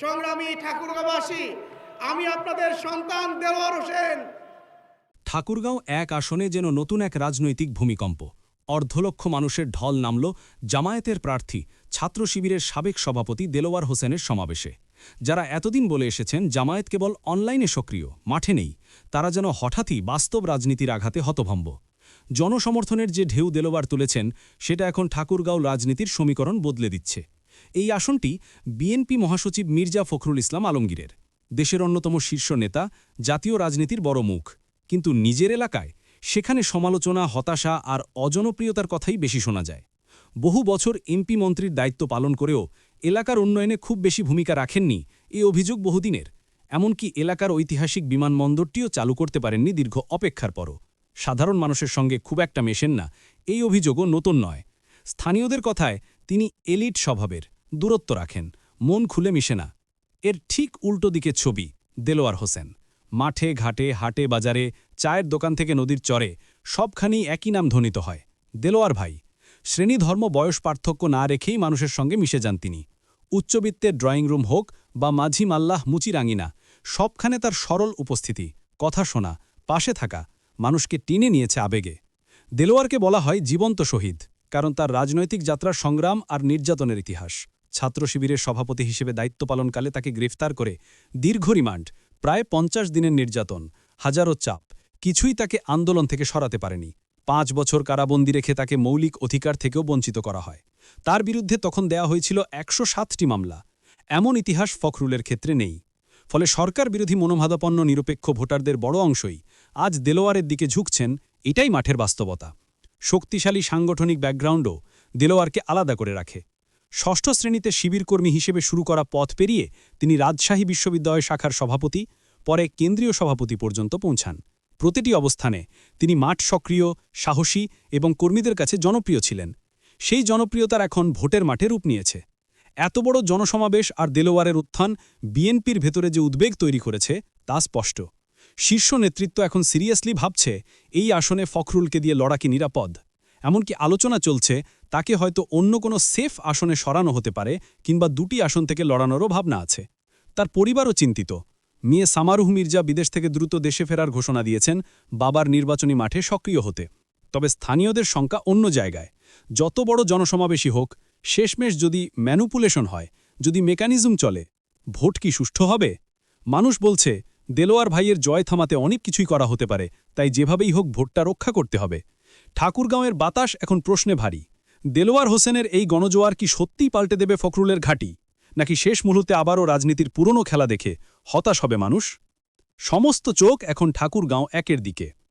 সংগ্রামী ঠাকুরগাঁবাসী আমি আপনাদের সন্তান দেলোয়ার হোসেন। ঠাকুরগাঁও এক আসনে যেন নতুন এক রাজনৈতিক ভূমিকম্প। অর্ধলক্ষ মানুষের ঢল নামল জামায়াতের প্রার্থী, ছাত্র শিবিরের সাবেক সভাপতি দেলোয়ার হোসেনের সমাবেশে। যারা এতদিন বলে এসেছেন জামায়াত কেবল অনলাইনে সক্রিয়, মাঠে নেই, তারা যেন হঠাৎই বাস্তব রাজনীতির আঘাতে হতভম্ব। জনসমর্থনের যে ঢেউ দেলোয়ার তুলেছেন, সেটা এখন ঠাকুরগাঁও রাজনীতির সমীকরণ বদলে দিচ্ছে। এই আসনটি বিএনপি মহাসচিব মির্জা ফখরুল ইসলাম আলমগীরের। দেশের অন্যতম শীর্ষ নেতা, জাতীয় রাজনীতির বড় মুখ। কিন্তু নিজের এলাকায় সেখানে সমালোচনা, হতাশা আর অজনপ্রিয়তার কথাই বেশি শোনা যায়। বহু বছর এমপি মন্ত্রীর দায়িত্ব পালন করেও এলাকার উন্নয়নে খুব বেশি ভূমিকা রাখেননি এই অভিযোগ বহুদিনের। এমনকি এলাকার ঐতিহাসিক বিমানবন্দরটিও চালু করতে পারেননি দীর্ঘ অপেক্ষার পরও। সাধারণ মানুষের সঙ্গে খুব একটা মেশেন না। এই অভিযোগও নতুন নয়। স্থানীয়দের কথায় তিনি এলিট স্বভাবের। দূরত্ব রাখেন, মন খুলে মিশে না। এর ঠিক উল্টো দিকে ছবি, দেলোয়ার হোসেন। মাঠে, ঘাটে, হাটে, বাজারে, চায়ের দোকান থেকে নদীর চরে সবখানেই একই নাম ধ্বনিত হয়, দেলোয়ার ভাই। শ্রেণি ধর্ম বয়স পার্থক্য না রেখেই মানুষের সঙ্গে মিশে যান তিনি। উচ্চবিত্তের ড্রয়িং রুম হোক বা মাঝি মাল্লাহ মুচিরাঙ্গিনা সবখানে তার সরল উপস্থিতি, কথা শোনা, পাশে থাকা, মানুষকে টিনে নিয়েছে আবেগে। দেলোয়ারকে বলা হয় জীবন্ত শহীদ, কারণ তার রাজনৈতিক যাত্রার সংগ্রাম আর নির্যাতনের ইতিহাস। ছাত্র শিবিরের সভাপতি হিসেবে দায়িত্ব পালনকালে তাকে গ্রেফতার করে দীর্ঘ রিমান্ড, প্রায় পঞ্চাশ দিনের নির্যাতন, হাজারো চাপ। কিছুই তাকে আন্দোলন থেকে সরাতে পারেনি। পাঁচ বছর কারাবন্দি রেখে তাকে মৌলিক অধিকার থেকেও বঞ্চিত করা হয়। তার বিরুদ্ধে তখন দেয়া হয়েছিল একশো সাতটি মামলা। এমন ইতিহাস ফখরুলের ক্ষেত্রে নেই। ফলে সরকার বিরোধী মনোভাবাপন্ন নিরপেক্ষ ভোটারদের বড় অংশই আজ দেলোয়ারের দিকে ঝুঁকছেন, এটাই মাঠের বাস্তবতা। শক্তিশালী সাংগঠনিক ব্যাকগ্রাউন্ডও দেলোয়ারকে আলাদা করে রাখে। ষষ্ঠ শ্রেণীতে শিবিরকর্মী হিসেবে শুরু করা পথ পেরিয়ে তিনি রাজশাহী বিশ্ববিদ্যালয় শাখার সভাপতি, পরে কেন্দ্রীয় সভাপতি পর্যন্ত পৌঁছান। প্রতিটি অবস্থানে তিনি মাঠ সক্রিয়, সাহসী এবং কর্মীদের কাছে জনপ্রিয় ছিলেন। সেই জনপ্রিয়তার এখন ভোটের মাঠে রূপ নিয়েছে। এত বড় জনসমাবেশ আর দেলোয়ারের উত্থান বিএনপির ভেতরে যে উদ্বেগ তৈরি করেছে, তা স্পষ্ট। শীর্ষ নেতৃত্ব এখন সিরিয়াসলি ভাবছে, এই আসনে ফখরুলকে দিয়ে লড়া কি নিরাপদ। এমনকি আলোচনা চলছে, তাকে হয়তো অন্য কোনো সেফ আসনে সরানো হতে পারে কিংবা দুটি আসন থেকে লড়ানোরও ভাবনা আছে। তার পরিবারও চিন্তিত। মেয়ে সামারুহ মির্জা বিদেশ থেকে দ্রুত দেশে ফেরার ঘোষণা দিয়েছেন, বাবার নির্বাচনী মাঠে সক্রিয় হতে। তবে স্থানীয়দের সংখ্যা অন্য জায়গায়। যত বড় জনসমাবেশী হোক, শেষমেশ যদি ম্যানুপুলেশন হয়, যদি মেকানিজম চলে, ভোট কি সুষ্ঠু হবে? মানুষ বলছে, দেলোয়ার ভাইয়ের জয় থামাতে অনেক কিছুই করা হতে পারে, তাই যেভাবেই হোক ভোটটা রক্ষা করতে হবে। ঠাকুরগাঁওয়ের বাতাস এখন প্রশ্নে ভারী। দেলোয়ার হোসেনের এই গণজোয়ার কি সত্যিই পাল্টে দেবে ফখরুলের ঘাঁটি? নাকি শেষ মুহূর্তে আবারও রাজনীতির পুরনো খেলা দেখে হতাশ হবে মানুষ? সমস্ত চোখ এখন ঠাকুরগাঁও একের দিকে।